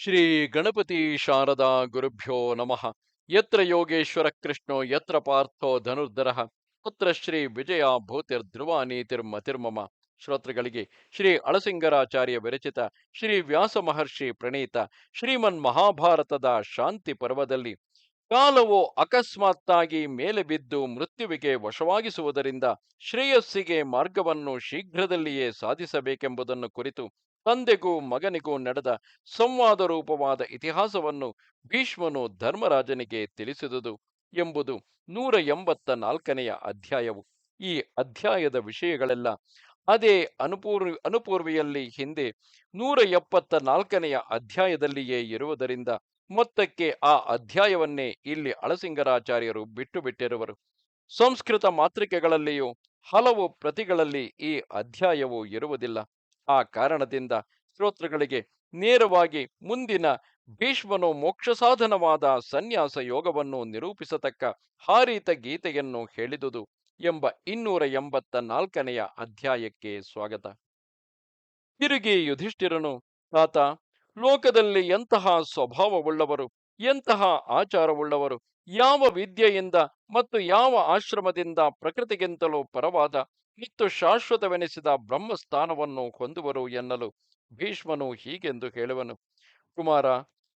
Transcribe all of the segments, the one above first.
ಶ್ರೀ ಗಣಪತಿ ಶಾರದಾ ಗುರುಭ್ಯೋ ನಮಃ. ಯತ್ರ ಯೋಗೇಶ್ವರ ಕೃಷ್ಣೋ, ಯತ್ರ ಪಾರ್ಥೋ ಧನುರ್ಧರ. ಪುತ್ರ ಶ್ರೀ ವಿಜಯ ಭೂತಿರ್ಧ್ರುವ ನೀತಿರ್ಮತಿರ್ಮಮ ಶ್ರೋತೃಗಳಿಗೆ ಶ್ರೀ ಅಳಸಿಂಗರಾಚಾರ್ಯ ವಿರಚಿತ ಶ್ರೀ ವ್ಯಾಸ ಮಹರ್ಷಿ ಪ್ರಣೀತ ಶ್ರೀಮನ್ ಮಹಾಭಾರತದ ಶಾಂತಿ ಪರ್ವದಲ್ಲಿ ಕಾಲವು ಅಕಸ್ಮಾತ್ತಾಗಿ ಮೇಲೆ ಬಿದ್ದು ಮೃತ್ಯುವಿಗೆ ವಶವಾಗಿಸುವುದರಿಂದ ಶ್ರೇಯಸ್ಸಿಗೆ ಮಾರ್ಗವನ್ನು ಶೀಘ್ರದಲ್ಲಿಯೇ ಸಾಧಿಸಬೇಕೆಂಬುದನ್ನು ಕುರಿತು ತಂದೆಗೂ ಮಗನಿಗೂ ನಡೆದ ಸಂವಾದ ರೂಪವಾದ ಇತಿಹಾಸವನ್ನು ಭೀಷ್ಮನು ಧರ್ಮರಾಜನಿಗೆ ತಿಳಿಸಿದುದು ಎಂಬುದು ನೂರ ಎಂಬತ್ತ ನಾಲ್ಕನೆಯ ಅಧ್ಯಾಯವು. ಈ ಅಧ್ಯಾಯದ ವಿಷಯಗಳೆಲ್ಲ ಅದೇ ಅನುಪೂರ್ವಿ, ಅನುಪೂರ್ವಿಯಲ್ಲಿ ಹಿಂದೆ ನೂರ ಎಪ್ಪತ್ತ ನಾಲ್ಕನೆಯ ಅಧ್ಯಾಯದಲ್ಲಿಯೇ ಇರುವುದರಿಂದ ಮೊತ್ತಕ್ಕೆ ಆ ಅಧ್ಯಾಯವನ್ನೇ ಇಲ್ಲಿ ಅಳಸಿಂಗರಾಚಾರ್ಯರು ಬಿಟ್ಟು ಬಿಟ್ಟಿರುವರು. ಸಂಸ್ಕೃತ ಮಾತೃಕೆಗಳಲ್ಲಿಯೂ ಹಲವು ಪ್ರತಿಗಳಲ್ಲಿ ಈ ಅಧ್ಯಾಯವು ಇರುವುದಿಲ್ಲ. ಆ ಕಾರಣದಿಂದ ಶ್ರೋತೃಗಳಿಗೆ ನೇರವಾಗಿ ಮುಂದಿನ ಭೀಷ್ಮನು ಮೋಕ್ಷ ಸಾಧನವಾದ ಸನ್ಯಾಸ ಯೋಗವನ್ನು ನಿರೂಪಿಸತಕ್ಕ ಹಾರೀತ ಗೀತೆಯನ್ನು ಹೇಳಿದುದು ಎಂಬ ಇನ್ನೂರ ಎಂಬತ್ತ ನಾಲ್ಕನೆಯ ಅಧ್ಯಾಯಕ್ಕೆ ಸ್ವಾಗತ. ತಿರುಗಿ ಯುಧಿಷ್ಠಿರನು, ತಾತ ಲೋಕದಲ್ಲಿ ಎಂತಹ ಸ್ವಭಾವವುಳ್ಳವರು, ಎಂತಹ ಆಚಾರವುಳ್ಳವರು, ಯಾವ ವಿದ್ಯೆಯಿಂದ ಮತ್ತು ಯಾವ ಆಶ್ರಮದಿಂದ ಪ್ರಕೃತಿಗಿಂತಲೂ ಪರವಾದ ಮತ್ತು ಶಾಶ್ವತವೆನಿಸಿದ ಬ್ರಹ್ಮಸ್ಥಾನವನ್ನು ಹೊಂದುವರು ಎನ್ನಲು ಭೀಷ್ಮನು ಹೀಗೆಂದು ಹೇಳುವನು. ಕುಮಾರ,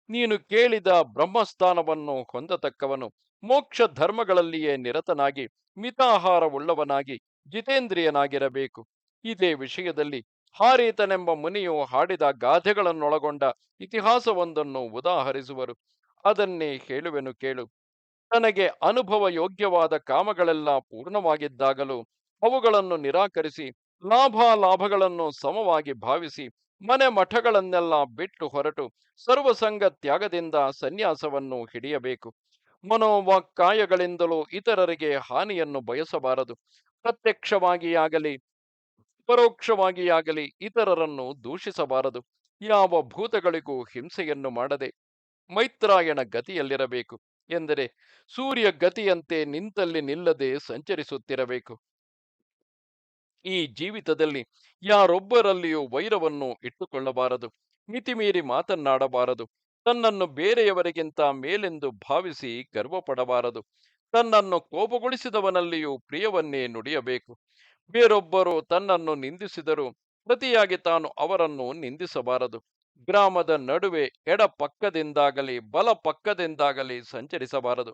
ನೀನು ಕೇಳಿದ ಬ್ರಹ್ಮಸ್ಥಾನವನ್ನು ಹೊಂದತಕ್ಕವನು ಮೋಕ್ಷ ಧರ್ಮಗಳಲ್ಲಿಯೇ ನಿರತನಾಗಿ, ಮಿತಾಹಾರವುಳ್ಳವನಾಗಿ, ಜಿತೇಂದ್ರಿಯನಾಗಿರಬೇಕು. ಇದೇ ವಿಷಯದಲ್ಲಿ ಹಾರೀತನೆಂಬ ಮುನಿಯು ಹಾಡಿದ ಗಾದೆಗಳನ್ನೊಳಗೊಂಡ ಇತಿಹಾಸವೊಂದನ್ನು ಉದಾಹರಿಸುವರು. ಅದನ್ನೇ ಹೇಳುವೆನು ಕೇಳು. ತನಗೆ ಅನುಭವ ಯೋಗ್ಯವಾದ ಕಾಮಗಳೆಲ್ಲ ಪೂರ್ಣವಾಗಿದ್ದಾಗಲೂ ಅವುಗಳನ್ನು ನಿರಾಕರಿಸಿ, ಲಾಭಾಲಾಭಗಳನ್ನು ಸಮವಾಗಿ ಭಾವಿಸಿ ಮನೆ ಮಠಗಳನ್ನೆಲ್ಲ ಬಿಟ್ಟು ಹೊರಟು ಸರ್ವಸಂಗ ತ್ಯಾಗದಿಂದ ಸನ್ಯಾಸವನ್ನು ಹಿಡಿಯಬೇಕು. ಮನೋವಾಕ್ಕಾಯಗಳಿಂದಲೂ ಇತರರಿಗೆ ಹಾನಿಯನ್ನು ಬಯಸಬಾರದು. ಪ್ರತ್ಯಕ್ಷವಾಗಿಯಾಗಲಿ ಪರೋಕ್ಷವಾಗಿಯಾಗಲಿ ಇತರರನ್ನು ದೂಷಿಸಬಾರದು. ಯಾವ ಭೂತಗಳಿಗೂ ಹಿಂಸೆಯನ್ನು ಮಾಡದೆ ಮೈತ್ರಾಯಣ ಗತಿಯಲ್ಲಿರಬೇಕು ಎಂದರೆ ಸೂರ್ಯ ಗತಿಯಂತೆ ನಿಂತಲ್ಲಿ ನಿಲ್ಲದೆ ಸಂಚರಿಸುತ್ತಿರಬೇಕು. ಈ ಜೀವಿತದಲ್ಲಿ ಯಾರೊಬ್ಬರಲ್ಲಿಯೂ ವೈರವನ್ನು ಇಟ್ಟುಕೊಳ್ಳಬಾರದು, ಮಿತಿಮೀರಿ ಮಾತನ್ನಾಡಬಾರದು, ತನ್ನನ್ನು ಬೇರೆಯವರಿಗಿಂತ ಮೇಲೆಂದು ಭಾವಿಸಿ ಗರ್ವಪಡಬಾರದು, ತನ್ನನ್ನು ಕೋಪಗೊಳಿಸಿದವನಲ್ಲಿಯೂ ಪ್ರಿಯವನ್ನೇ ನುಡಿಯಬೇಕು. ಬೇರೊಬ್ಬರು ತನ್ನನ್ನು ನಿಂದಿಸಿದರು. ಪ್ರತಿಯಾಗಿ ತಾನು ಅವರನ್ನು ನಿಂದಿಸಬಾರದು. ಗ್ರಾಮದ ನಡುವೆ ಎಡ ಪಕ್ಕದಿಂದಾಗಲಿ ಬಲ ಪಕ್ಕದಿಂದಾಗಲಿ ಸಂಚರಿಸಬಾರದು.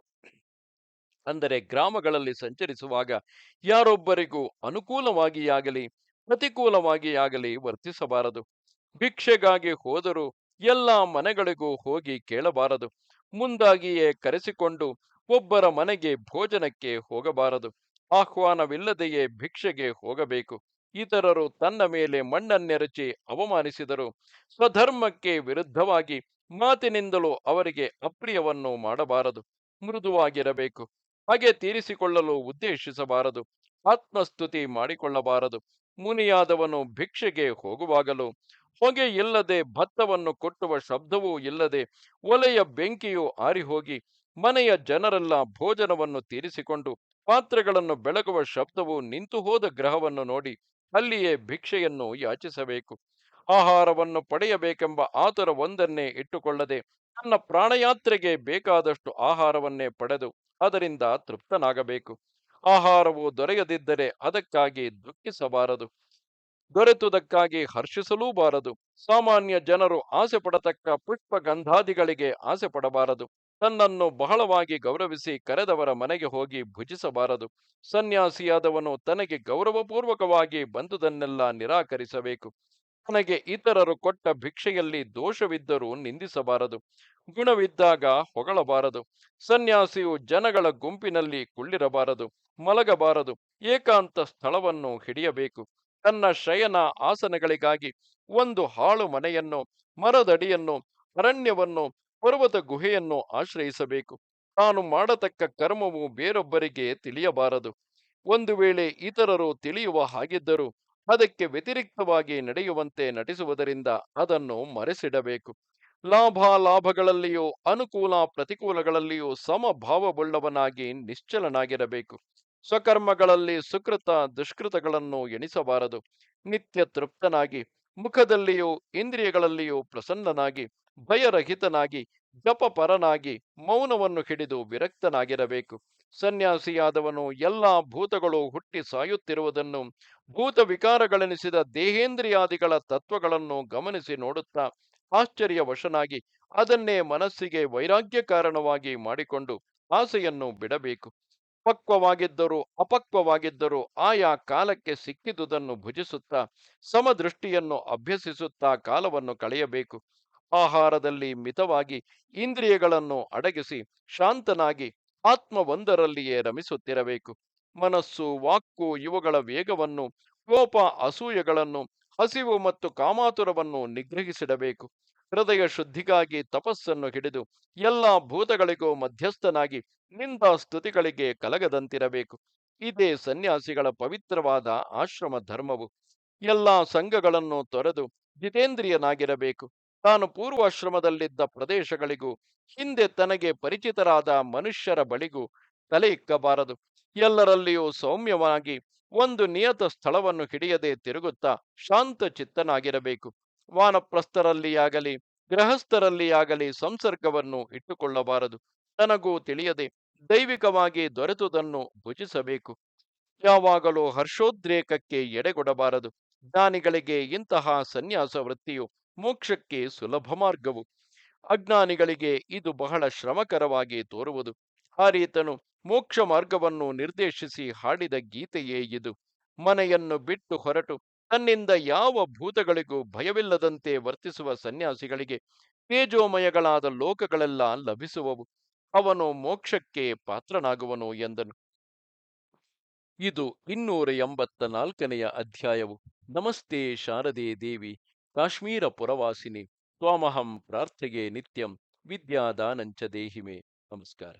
ಅಂದರೆ ಗ್ರಾಮಗಳಲ್ಲಿ ಸಂಚರಿಸುವಾಗ ಯಾರೊಬ್ಬರಿಗೂ ಅನುಕೂಲವಾಗಿಯಾಗಲಿ, ಪ್ರತಿಕೂಲವಾಗಿಯಾಗಲಿ ವರ್ತಿಸಬಾರದು. ಭಿಕ್ಷೆಗಾಗಿ ಹೋದರೂ ಎಲ್ಲ ಮನೆಗಳಿಗೂ ಹೋಗಿ ಕೇಳಬಾರದು. ಮುಂದಾಗಿಯೇ ಕರೆಸಿಕೊಂಡು ಒಬ್ಬರ ಮನೆಗೆ ಭೋಜನಕ್ಕೆ ಹೋಗಬಾರದು. ಆಹ್ವಾನವಿಲ್ಲದೆಯೇ ಭಿಕ್ಷೆಗೆ ಹೋಗಬೇಕು. ಇತರರು ತನ್ನ ಮೇಲೆ ಮಣ್ಣನ್ನೆರಚಿ ಅವಮಾನಿಸಿದರು. ಸ್ವಧರ್ಮಕ್ಕೆ ವಿರುದ್ಧವಾಗಿ ಮಾತಿನಿಂದಲೂ ಅವರಿಗೆ ಅಪ್ರಿಯವನ್ನು ಮಾಡಬಾರದು. ಮೃದುವಾಗಿರಬೇಕು. ಹಾಗೆ ತೀರಿಸಿಕೊಳ್ಳಲು ಉದ್ದೇಶಿಸಬಾರದು. ಆತ್ಮಸ್ತುತಿ ಮಾಡಿಕೊಳ್ಳಬಾರದು. ಮುನಿಯಾದವನು ಭಿಕ್ಷೆಗೆ ಹೋಗುವಾಗಲೂ ಹೊಗೆ ಇಲ್ಲದೆ ಭತ್ತವನ್ನು ಕೊಟ್ಟುವ ಶಬ್ದವೂ ಇಲ್ಲದೆ ಒಲೆಯ ಬೆಂಕಿಯು ಆರಿಹೋಗಿ ಮನೆಯ ಜನರೆಲ್ಲ ಭೋಜನವನ್ನು ತೀರಿಸಿಕೊಂಡು ಪಾತ್ರೆಗಳನ್ನು ಬೆಳಗುವ ಶಬ್ದವು ನಿಂತು ಹೋದ ಗ್ರಹವನ್ನು ನೋಡಿ ಅಲ್ಲಿಯೇ ಭಿಕ್ಷೆಯನ್ನು ಯಾಚಿಸಬೇಕು. ಆಹಾರವನ್ನು ಪಡೆಯಬೇಕೆಂಬ ಆತುರ ಒಂದನ್ನೇ ಇಟ್ಟುಕೊಳ್ಳದೆ ತನ್ನ ಪ್ರಾಣಯಾತ್ರೆಗೆ ಬೇಕಾದಷ್ಟು ಆಹಾರವನ್ನೇ ಪಡೆದು ಅದರಿಂದ ತೃಪ್ತನಾಗಬೇಕು. ಆಹಾರವು ದೊರೆಯದಿದ್ದರೆ ಅದಕ್ಕಾಗಿ ದುಃಖಿಸಬಾರದು. ದೊರೆತುದಕ್ಕಾಗಿ ಹರ್ಷಿಸಲೂಬಾರದು. ಸಾಮಾನ್ಯ ಜನರು ಆಸೆ ಪಡತಕ್ಕ ಪುಷ್ಪ ಗಂಧಾದಿಗಳಿಗೆ ಆಸೆ ಪಡಬಾರದು ತನ್ನನ್ನು ಬಹಳವಾಗಿ ಗೌರವಿಸಿ ಕರೆದವರ ಮನೆಗೆ ಹೋಗಿ ಭುಜಿಸಬಾರದು. ಸನ್ಯಾಸಿಯಾದವನು ತನಗೆ ಗೌರವಪೂರ್ವಕವಾಗಿ ಬಂದುದನ್ನೆಲ್ಲ ನಿರಾಕರಿಸಬೇಕು. ತನಗೆ ಇತರರು ಕೊಟ್ಟ ಭಿಕ್ಷೆಯಲ್ಲಿ ದೋಷವಿದ್ದರೂ ನಿಂದಿಸಬಾರದು. ಗುಣವಿದ್ದಾಗ ಹೊಗಳಬಾರದು. ಸನ್ಯಾಸಿಯು ಜನಗಳ ಗುಂಪಿನಲ್ಲಿ ಕುಳ್ಳಿರಬಾರದು, ಮಲಗಬಾರದು, ಏಕಾಂತ ಸ್ಥಳವನ್ನು ಹಿಡಿಯಬೇಕು. ತನ್ನ ಶಯನ ಆಸನಗಳಿಗಾಗಿ ಒಂದು ಹಾಳು ಮನೆಯನ್ನು, ಮರದಡಿಯನ್ನು, ಅರಣ್ಯವನ್ನು ಪರ್ವತ ಗುಹೆಯನ್ನು ಆಶ್ರಯಿಸಬೇಕು. ತಾನು ಮಾಡತಕ್ಕ ಕರ್ಮವು ಬೇರೊಬ್ಬರಿಗೆ ತಿಳಿಯಬಾರದು. ಒಂದು ವೇಳೆ ಇತರರು ತಿಳಿಯುವ ಹಾಗಿದ್ದರೂ ಅದಕ್ಕೆ ವ್ಯತಿರಿಕ್ತವಾಗಿ ನಡೆಯುವಂತೆ ನಟಿಸುವುದರಿಂದ ಅದನ್ನು ಮರೆಸಿಡಬೇಕು. ಲಾಭ ಲಾಭಗಳಲ್ಲಿಯೂ, ಅನುಕೂಲ ಪ್ರತಿಕೂಲಗಳಲ್ಲಿಯೂ ಸಮಭಾವವುಳ್ಳವನಾಗಿ ನಿಶ್ಚಲನಾಗಿರಬೇಕು. ಸ್ವಕರ್ಮಗಳಲ್ಲಿ ಸುಕೃತ ದುಷ್ಕೃತಗಳನ್ನು ಎಣಿಸಬಾರದು. ನಿತ್ಯ ತೃಪ್ತನಾಗಿ ಮುಖದಲ್ಲಿಯೂ, ಇಂದ್ರಿಯಗಳಲ್ಲಿಯೂ ಪ್ರಸನ್ನನಾಗಿ, ಭಯರಹಿತನಾಗಿ, ಜಪಪರನಾಗಿ, ಮೌನವನ್ನು ಹಿಡಿದು ವಿರಕ್ತನಾಗಿರಬೇಕು. ಸನ್ಯಾಸಿಯಾದವನು ಎಲ್ಲಾ ಭೂತಗಳು ಹುಟ್ಟಿ ಸಾಯುತ್ತಿರುವುದನ್ನು ಭೂತ ವಿಕಾರಗಳೆನಿಸಿದ ದೇಹೇಂದ್ರಿಯಾದಿಗಳ ತತ್ವಗಳನ್ನು ಗಮನಿಸಿ ನೋಡುತ್ತಾ ಆಶ್ಚರ್ಯವಶನಾಗಿ ಅದನ್ನೇ ಮನಸ್ಸಿಗೆ ವೈರಾಗ್ಯ ಕಾರಣವಾಗಿ ಮಾಡಿಕೊಂಡು ಆಸೆಯನ್ನು ಬಿಡಬೇಕು. ಪಕ್ವವಾಗಿದ್ದರೂ ಅಪಕ್ವವಾಗಿದ್ದರೂ ಆಯಾ ಕಾಲಕ್ಕೆ ಸಿಕ್ಕಿದುದನ್ನು ಭುಜಿಸುತ್ತಾ ಸಮದೃಷ್ಟಿಯನ್ನು ಅಭ್ಯಸಿಸುತ್ತಾ ಕಾಲವನ್ನು ಕಳೆಯಬೇಕು. ಆಹಾರದಲ್ಲಿ ಮಿತವಾಗಿ ಇಂದ್ರಿಯಗಳನ್ನು ಅಡಗಿಸಿ ಶಾಂತನಾಗಿ ಆತ್ಮವೊಂದರಲ್ಲಿಯೇ ರಮಿಸುತ್ತಿರಬೇಕು. ಮನಸ್ಸು, ವಾಕ್ಕು ಇವುಗಳ ವೇಗವನ್ನು, ಕೋಪ ಅಸೂಯೆಗಳನ್ನು, ಹಸಿವು ಮತ್ತು ಕಾಮಾತುರವನ್ನು ನಿಗ್ರಹಿಸಿಡಬೇಕು. ಹೃದಯ ಶುದ್ಧಿಗಾಗಿ ತಪಸ್ಸನ್ನು ಹಿಡಿದು ಎಲ್ಲ ಭೂತಗಳಿಗೂ ಮಧ್ಯಸ್ಥನಾಗಿ ನಿಂದ ಸ್ತುತಿಗಳಿಗೆ ಕಲಗದಂತಿರಬೇಕು. ಇದೇ ಸನ್ಯಾಸಿಗಳ ಪವಿತ್ರವಾದ ಆಶ್ರಮ ಧರ್ಮವು ಎಲ್ಲ ಸಂಘಗಳನ್ನು ತೊರೆದು ಜಿತೇಂದ್ರಿಯನಾಗಿರಬೇಕು. ತಾನು ಪೂರ್ವಾಶ್ರಮದಲ್ಲಿದ್ದ ಪ್ರದೇಶಗಳಿಗೂ ಹಿಂದೆ ತನಗೆ ಪರಿಚಿತರಾದ ಮನುಷ್ಯರ ಬಳಿಗೂ ತಲೆ ಇಕ್ಕಬಾರದು. ಎಲ್ಲರಲ್ಲಿಯೂ ಸೌಮ್ಯವಾಗಿ ಒಂದು ನಿಯತ ಸ್ಥಳವನ್ನು ಹಿಡಿಯದೆ ತಿರುಗುತ್ತಾ ಶಾಂತ ಚಿತ್ತನಾಗಿರಬೇಕು. ವಾನಪ್ರಸ್ಥರಲ್ಲಿಯಾಗಲಿ ಗೃಹಸ್ಥರಲ್ಲಿಯಾಗಲಿ ಸಂಸರ್ಗವನ್ನು ಇಟ್ಟುಕೊಳ್ಳಬಾರದು. ತನಗೂ ತಿಳಿಯದೆ ದೈವಿಕವಾಗಿ ದೊರೆತುದನ್ನು ಭುಜಿಸಬೇಕು. ಯಾವಾಗಲೂ ಹರ್ಷೋದ್ರೇಕಕ್ಕೆ ಎಡೆಗೊಡಬಾರದು. ಜ್ಞಾನಿಗಳಿಗೆ ಇಂತಹ ಸನ್ಯಾಸ ವೃತ್ತಿಯು ಮೋಕ್ಷಕ್ಕೆ ಸುಲಭ ಮಾರ್ಗವು. ಅಜ್ಞಾನಿಗಳಿಗೆ ಇದು ಬಹಳ ಶ್ರಮಕರವಾಗಿ ತೋರುವುದು. ಹಾರೀತನು ಮೋಕ್ಷ ಮಾರ್ಗವನ್ನು ನಿರ್ದೇಶಿಸಿ ಹಾಡಿದ ಗೀತೆಯೇ ಇದು. ಮನೆಯನ್ನು ಬಿಟ್ಟು ಹೊರಟು ತನ್ನಿಂದ ಯಾವ ಭೂತಗಳಿಗೂ ಭಯವಿಲ್ಲದಂತೆ ವರ್ತಿಸುವ ಸನ್ಯಾಸಿಗಳಿಗೆ ತೇಜೋಮಯಗಳಾದ ಲೋಕಗಳೆಲ್ಲ ಲಭಿಸುವವು. ಅವನು ಮೋಕ್ಷಕ್ಕೆ ಪಾತ್ರನಾಗುವನು ಎಂದನು. ಇದು ಇನ್ನೂರ ಎಂಬತ್ತ ನಾಲ್ಕನೆಯ ಅಧ್ಯಾಯವು. ನಮಸ್ತೆ ಶಾರದೆ ದೇವಿ, ಕಾಶ್ಮೀರ ಪುರವಾಸಿನಿ, ತ್ವಾಮಹಂ ಪ್ರಾರ್ಥೆಗೆ ನಿತ್ಯಂ ವಿದ್ಯಾದಾನಂಚ ದೇಹಿಮೆ. ನಮಸ್ಕಾರ.